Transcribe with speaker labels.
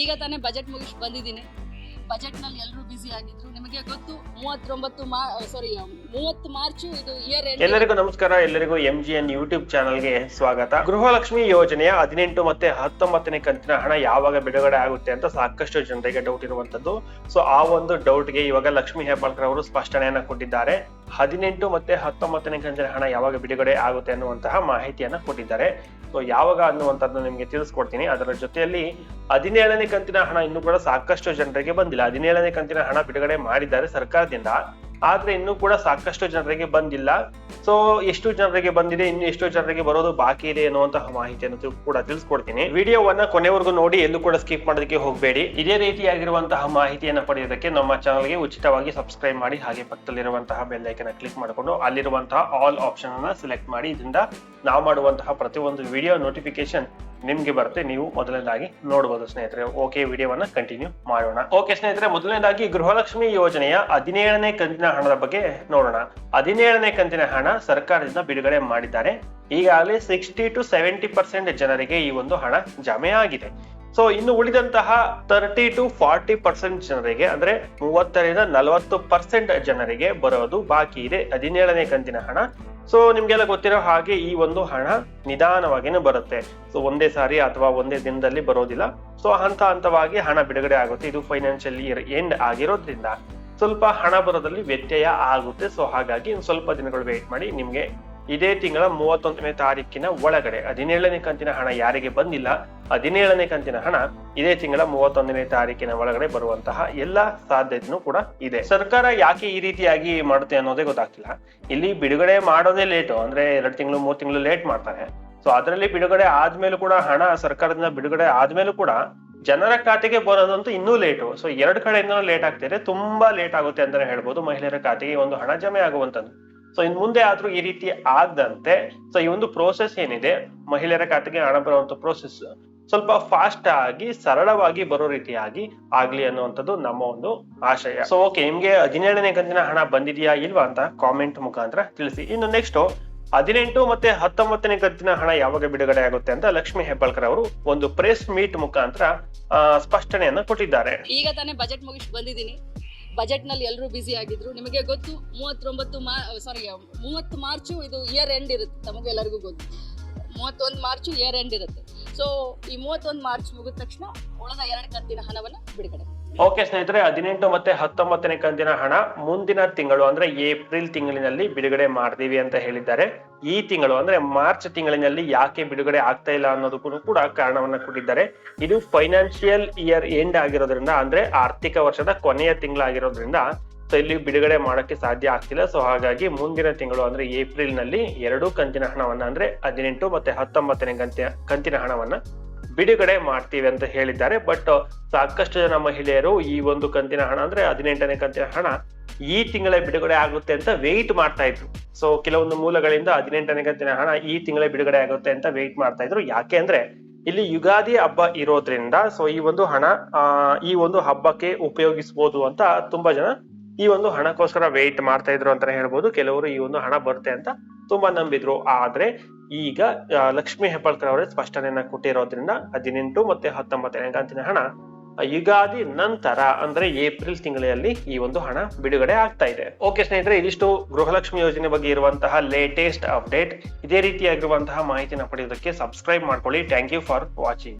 Speaker 1: ಈಗ ತಾನೇ ಬಜೆಟ್ ಮುಗಿಸಿ ಬಂದಿದ್ದೀನಿ. ಬಜೆಟ್ನಲ್ಲಿ ಎಲ್ಲರೂ ಬ್ಯುಸಿ ಆಗಿದ್ರು. ನಿಮಗೆ ಗೊತ್ತು, ಮೂವತ್ತೊಂಬತ್ತು ಸಾರಿ ಮೂವತ್ತು ಮಾರ್ಚ್ ಇದು ಇಯರ್
Speaker 2: ಎಲ್ಲರಿಗೂ ನಮಸ್ಕಾರ. ಎಲ್ಲರಿಗೂ ಎಂ ಜಿ ಎನ್ ಯೂಟ್ಯೂಬ್ ಚಾನಲ್ಗೆ ಸ್ವಾಗತ. ಗೃಹಲಕ್ಷ್ಮಿ ಯೋಜನೆಯ ಹದಿನೆಂಟು ಮತ್ತೆ ಹತ್ತೊಂಬತ್ತನೇ ಕಂತಿನ ಹಣ ಯಾವಾಗ ಬಿಡುಗಡೆ ಆಗುತ್ತೆ ಅಂತ ಸಾಕಷ್ಟು ಜನರಿಗೆ ಡೌಟ್ ಇರುವಂತದ್ದು. ಸೊ ಆ ಒಂದು ಡೌಟ್ಗೆ ಇವಾಗ ಲಕ್ಷ್ಮಿ ಹೆಬ್ಬಾಳ್ಕರ್ ಅವರು ಸ್ಪಷ್ಟನೆಯನ್ನ ಕೊಟ್ಟಿದ್ದಾರೆ. ಹದಿನೆಂಟು ಮತ್ತೆ ಹತ್ತೊಂಬತ್ತನೇ ಕಂತಿನ ಹಣ ಯಾವಾಗ ಬಿಡುಗಡೆ ಆಗುತ್ತೆ ಅನ್ನುವಂತಹ ಮಾಹಿತಿಯನ್ನ ಕೊಟ್ಟಿದ್ದಾರೆ. ಸೊ ಯಾವಾಗ ಅನ್ನುವಂಥದ್ದು ನಿಮಗೆ ತಿಳಿಸ್ಕೊಡ್ತೀನಿ. ಅದರ ಜೊತೆಯಲ್ಲಿ ಹದಿನೇಳನೇ ಕಂತಿನ ಹಣ ಇನ್ನೂ ಕೂಡ ಸಾಕಷ್ಟು ಜನರಿಗೆ ಬಂದಿಲ್ಲ. ಹದಿನೇಳನೇ ಕಂತಿನ ಹಣ ಬಿಡುಗಡೆ ಮಾಡಿದ್ದಾರೆ ಸರ್ಕಾರದಿಂದ, ಆದ್ರೆ ಇನ್ನೂ ಕೂಡ ಸಾಕಷ್ಟು ಜನರಿಗೆ ಬಂದಿಲ್ಲ. ಸೊ ಎಷ್ಟು ಜನರಿಗೆ ಬಂದಿದೆ, ಇನ್ನು ಎಷ್ಟು ಜನರಿಗೆ ಬರೋದು ಬಾಕಿ ಇದೆ ಅನ್ನುವಂತಹ ಮಾಹಿತಿಯನ್ನು ಕೂಡ ತಿಳಿಸ್ಕೊಡ್ತೀನಿ. ವಿಡಿಯೋವನ್ನ ಕೊನೆವರೆಗೂ ನೋಡಿ, ಎಲ್ಲೂ ಕೂಡ ಸ್ಕಿಪ್ ಮಾಡೋದಕ್ಕೆ ಹೋಗಬೇಡಿ. ಇದೇ ರೀತಿಯಾಗಿರುವಂತಹ ಮಾಹಿತಿಯನ್ನು ಪಡೆಯೋದಕ್ಕೆ ನಮ್ಮ ಚಾನಲ್ಗೆ ಉಚಿತವಾಗಿ ಸಬ್ಸ್ಕ್ರೈಬ್ ಮಾಡಿ, ಹಾಗೆ ಪಕ್ಕದಲ್ಲಿರುವಂತಹ ಬೆಲ್ ಐಕನ್ ಕ್ಲಿಕ್ ಮಾಡಿಕೊಂಡು, ಅಲ್ಲಿರುವಂತಹ ಆಲ್ ಆಪ್ಷನ್ ಅನ್ನ ಸೆಲೆಕ್ಟ್ ಮಾಡಿ. ಇದರಿಂದ ನಾವು ಮಾಡುವಂತಹ ಪ್ರತಿಯೊಂದು ವಿಡಿಯೋ ನೋಟಿಫಿಕೇಶನ್ ನಿಮ್ಗೆ ಬರುತ್ತೆ, ನೀವು ಮೊದಲನೇದಾಗಿ ನೋಡಬಹುದು ಸ್ನೇಹಿತರೆ. ಓಕೆ ವಿಡಿಯೋವನ್ನ ಕಂಟಿನ್ಯೂ ಮಾಡೋಣ. ಓಕೆ ಸ್ನೇಹಿತರೆ, ಮೊದಲನೇದಾಗಿ ಗೃಹಲಕ್ಷ್ಮಿ ಯೋಜನೆಯ ಹದಿನೇಳನೇ ಕಂತಿನ ಹಣದ ಬಗ್ಗೆ ನೋಡೋಣ. ಹದಿನೇಳನೇ ಕಂತಿನ ಹಣ ಸರ್ಕಾರದಿಂದ ಬಿಡುಗಡೆ ಮಾಡಿದ್ದಾರೆ. ಈಗಾಗಲೇ ಸಿಕ್ಸ್ಟಿ ಟು ಸೆವೆಂಟಿ ಪರ್ಸೆಂಟ್ ಜನರಿಗೆ ಈ ಒಂದು ಹಣ ಜಮೆ ಆಗಿದೆ ಸೊ ಇನ್ನು ಉಳಿದಂತಹ ತರ್ಟಿ ಟು ಫಾರ್ಟಿ ಪರ್ಸೆಂಟ್ ಜನರಿಗೆ, ಅಂದ್ರೆ ಮೂವತ್ತರಿಂದ ನಲವತ್ತು ಪರ್ಸೆಂಟ್ ಜನರಿಗೆ ಬರೋದು ಬಾಕಿ ಇದೆ. ಹದಿನೇಳನೇ ಕಂತಿನ ಹಣ. ಸೊ ನಿಮ್ಗೆಲ್ಲ ಗೊತ್ತಿರೋ ಹಾಗೆ ಈ ಒಂದು ಹಣ ನಿಧಾನವಾಗಿನೇ ಬರುತ್ತೆ. ಸೊ ಒಂದೇ ಸಾರಿ ಅಥವಾ ಒಂದೇ ದಿನದಲ್ಲಿ ಬರೋದಿಲ್ಲ. ಸೊ ಹಂತ ಹಂತವಾಗಿ ಹಣ ಬಿಡುಗಡೆ ಆಗುತ್ತೆ. ಇದು ಫೈನಾನ್ಷಿಯಲಿ ಎಂಡ್ ಆಗಿರೋದ್ರಿಂದ ಸ್ವಲ್ಪ ಹಣ ಬರೋದ್ರಲ್ಲಿ ವ್ಯತ್ಯಯ ಆಗುತ್ತೆ. ಸೊ ಹಾಗಾಗಿ ಸ್ವಲ್ಪ ದಿನಗಳು ವೇಟ್ ಮಾಡಿ ನಿಮ್ಗೆ ಇದೇ ತಿಂಗಳ ಮೂವತ್ತೊಂದನೇ ತಾರೀಕಿನ ಒಳಗಡೆ ಹದಿನೇಳನೇ ಕಂತಿನ ಹಣ ಯಾರಿಗೆ ಬಂದಿಲ್ಲ, ಹದಿನೇಳನೇ ಕಂತಿನ ಹಣ ಇದೇ ತಿಂಗಳ ಮೂವತ್ತೊಂದನೇ ತಾರೀಕಿನ ಒಳಗಡೆ ಬರುವಂತಹ ಎಲ್ಲ ಸಾಧ್ಯತೆನೂ ಕೂಡ ಇದೆ. ಸರ್ಕಾರ ಯಾಕೆ ಈ ರೀತಿಯಾಗಿ ಮಾಡುತ್ತೆ ಅನ್ನೋದೇ ಗೊತ್ತಾಗ್ತಿಲ್ಲ. ಇಲ್ಲಿ ಬಿಡುಗಡೆ ಮಾಡೋದೇ ಲೇಟು, ಅಂದ್ರೆ ಎರಡು ತಿಂಗಳು, ಮೂರು ತಿಂಗಳು ಲೇಟ್ ಮಾಡ್ತಾರೆ. ಸೊ ಅದರಲ್ಲಿ ಬಿಡುಗಡೆ ಆದ್ಮೇಲೂ ಕೂಡ ಹಣ ಸರ್ಕಾರದಿಂದ ಬಿಡುಗಡೆ ಆದ್ಮೇಲೂ ಕೂಡ ಜನರ ಖಾತೆಗೆ ಬರೋದಂತೂ ಇನ್ನೂ ಲೇಟು. ಸೊ ಎರಡು ಕಡೆಯಿಂದ ಲೇಟ್ ಆಗ್ತಿದೆ, ತುಂಬಾ ಲೇಟ್ ಆಗುತ್ತೆ ಅಂತಾನೆ ಹೇಳ್ಬೋದು ಮಹಿಳೆಯರ ಖಾತೆಗೆ ಒಂದು ಹಣ ಜಮೆ ಆಗುವಂತದ್ದು ಸೊ ಇನ್ ಮುಂದೆ ಆದ್ರೂ ಈ ರೀತಿ ಆದಂತೆ ಸೊ ಈ ಒಂದು ಪ್ರೋಸೆಸ್ ಏನಿದೆ, ಮಹಿಳೆಯರ ಖಾತೆಗೆ ಹಣ ಬರುವಂತ ಪ್ರೋಸೆಸ್ ಸ್ವಲ್ಪ ಫಾಸ್ಟ್ ಆಗಿ, ಸರಳವಾಗಿ ಬರೋ ರೀತಿಯಾಗಿ ಆಗ್ಲಿ ಅನ್ನುವಂಥದ್ದು ನಮ್ಮ ಒಂದು ಆಶಯ. ಸೊ ಓಕೆ ನಿಮ್ಗೆ ಹದಿನೇಳನೇ ಕಂತಿನ ಹಣ ಬಂದಿದೆಯಾ ಇಲ್ವಾ ಅಂತ ಕಾಮೆಂಟ್ ಮುಖಾಂತರ ತಿಳಿಸಿ. ಇನ್ನು ನೆಕ್ಸ್ಟ್ ಹದಿನೆಂಟು ಮತ್ತೆ ಹತ್ತೊಂಬತ್ತನೇ ಕಂತಿನ ಹಣ ಯಾವಾಗ ಬಿಡುಗಡೆ ಆಗುತ್ತೆ ಅಂತ ಲಕ್ಷ್ಮಿ ಹೆಬ್ಬಾಳ್ಕರ್ ಅವರು ಒಂದು ಪ್ರೆಸ್ ಮೀಟ್ ಮುಖಾಂತರ ಸ್ಪಷ್ಟನೆಯನ್ನ ಕೊಟ್ಟಿದ್ದಾರೆ.
Speaker 1: ಈಗ ತಾನೇ ಬಜೆಟ್ ಮುಗಿಸಿ ಬಂದಿದ್ದೀನಿ. ಬಜೆಟ್ನಲ್ಲಿ ಎಲ್ಲರೂ ಬ್ಯುಸಿ ಆಗಿದ್ರು. ನಿಮಗೆ ಗೊತ್ತು, ಮೂವತ್ತೊಂಬತ್ತು ಮಾ ಸಾರಿ ಮೂವತ್ತು ಮಾರ್ಚು ಇದು ಇಯರ್ ಎಂಡ್ ಇರುತ್ತೆ, ತಮಗೆಲ್ಲರಿಗೂ ಗೊತ್ತು. ಮೂವತ್ತೊಂದು ಮಾರ್ಚು ಇಯರ್ ಎಂಡ್ ಇರುತ್ತೆ. ಸೊ ಈ ಮೂವತ್ತೊಂದು ಮಾರ್ಚ್ ಮುಗಿದ ತಕ್ಷಣ ಉಳಿದ ಎರಡು ಕಂತಿನ ಹಣವನ್ನು ಬಿಡುಗಡೆ
Speaker 2: ಓಕೆ ಸ್ನೇಹಿತರೆ, ಹದಿನೆಂಟು ಮತ್ತೆ ಹತ್ತೊಂಬತ್ತನೇ ಕಂತಿನ ಹಣ ಮುಂದಿನ ತಿಂಗಳು, ಅಂದ್ರೆ ಏಪ್ರಿಲ್ ತಿಂಗಳಿನಲ್ಲಿ ಬಿಡುಗಡೆ ಮಾಡ್ತೀವಿ ಅಂತ ಹೇಳಿದ್ದಾರೆ. ಈ ತಿಂಗಳು, ಅಂದ್ರೆ ಮಾರ್ಚ್ ತಿಂಗಳಿನಲ್ಲಿ ಯಾಕೆ ಬಿಡುಗಡೆ ಆಗ್ತಾ ಇಲ್ಲ ಅನ್ನೋದಕ್ಕೂ ಕೂಡ ಕಾರಣವನ್ನ ಕೊಟ್ಟಿದ್ದಾರೆ. ಇದು ಫೈನಾನ್ಷಿಯಲ್ ಇಯರ್ ಎಂಡ್ ಆಗಿರೋದ್ರಿಂದ, ಅಂದ್ರೆ ಆರ್ಥಿಕ ವರ್ಷದ ಕೊನೆಯ ತಿಂಗಳಾಗಿರೋದ್ರಿಂದ ಸೊ ಇಲ್ಲಿ ಬಿಡುಗಡೆ ಮಾಡೋಕ್ಕೆ ಸಾಧ್ಯ ಆಗ್ತಿಲ್ಲ. ಸೊ ಹಾಗಾಗಿ ಮುಂದಿನ ತಿಂಗಳು ಅಂದ್ರೆ ಏಪ್ರಿಲ್ನಲ್ಲಿ ಎರಡು ಕಂತಿನ ಹಣವನ್ನ ಅಂದ್ರೆ ಹದಿನೆಂಟು ಮತ್ತೆ ಹತ್ತೊಂಬತ್ತನೇ ಕಂತಿನ ಕಂತಿನ ಹಣವನ್ನ ಬಿಡುಗಡೆ ಮಾಡ್ತೀವಿ ಅಂತ ಹೇಳಿದ್ದಾರೆ. ಬಟ್ ಸಾಕಷ್ಟು ಜನ ಮಹಿಳೆಯರು ಈ ಒಂದು ಕಂತಿನ ಹಣ ಅಂದ್ರೆ ಹದಿನೆಂಟನೇ ಕಂತಿನ ಹಣ ಈ ತಿಂಗಳೇ ಬಿಡುಗಡೆ ಆಗುತ್ತೆ ಅಂತ ವೆಯ್ಟ್ ಮಾಡ್ತಾ ಇದ್ರು. ಸೊ ಕೆಲವೊಂದು ಮೂಲಗಳಿಂದ ಹದಿನೆಂಟನೇ ಕಂತಿನ ಹಣ ಈ ತಿಂಗಳೇ ಬಿಡುಗಡೆ ಆಗುತ್ತೆ ಅಂತ ವೆಯ್ಟ್ ಮಾಡ್ತಾ ಇದ್ರು. ಯಾಕೆ ಅಂದ್ರೆ ಇಲ್ಲಿ ಯುಗಾದಿ ಹಬ್ಬ ಇರೋದ್ರಿಂದ ಸೊ ಈ ಒಂದು ಹಣ ಈ ಒಂದು ಹಬ್ಬಕ್ಕೆ ಉಪಯೋಗಿಸಬಹುದು ಅಂತ ತುಂಬಾ ಜನ ಈ ಒಂದು ಹಣಕ್ಕೋಸ್ಕರ ವೇಟ್ ಮಾಡ್ತಾ ಇದ್ರು ಅಂತ ಹೇಳ್ಬೋದು. ಕೆಲವರು ಈ ಒಂದು ಹಣ ಬರುತ್ತೆ ಅಂತ ತುಂಬಾ ನಂಬಿದ್ರು. ಆದ್ರೆ ಈಗ ಲಕ್ಷ್ಮಿ ಹೆಬ್ಬಾಳ್ಕರ್ ಅವರೇ ಸ್ಪಷ್ಟನೆಯನ್ನ ಕೊಟ್ಟಿರೋದ್ರಿಂದ ಹದಿನೆಂಟು ಮತ್ತೆ ಹತ್ತೊಂಬತ್ತನೇ ಕಂತಿನ ಹಣ, ಯುಗಾದಿ ನಂತರ, ಅಂದ್ರೆ ಏಪ್ರಿಲ್ ತಿಂಗಳಲ್ಲಿ ಈ ಒಂದು ಹಣ ಬಿಡುಗಡೆ ಆಗ್ತಾ ಇದೆ. ಓಕೆ ಸ್ನೇಹಿತರೆ, ಇದಿಷ್ಟು ಗೃಹಲಕ್ಷ್ಮಿ ಯೋಜನೆ ಬಗ್ಗೆ ಇರುವಂತಹ ಲೇಟೆಸ್ಟ್ ಅಪ್ಡೇಟ್ ಇದೇ ರೀತಿಯಾಗಿರುವಂತಹ ಮಾಹಿತಿನ ಪಡೆಯೋದಕ್ಕೆ ಸಬ್ಸ್ಕ್ರೈಬ್ ಮಾಡ್ಕೊಳ್ಳಿ. Thank you for watching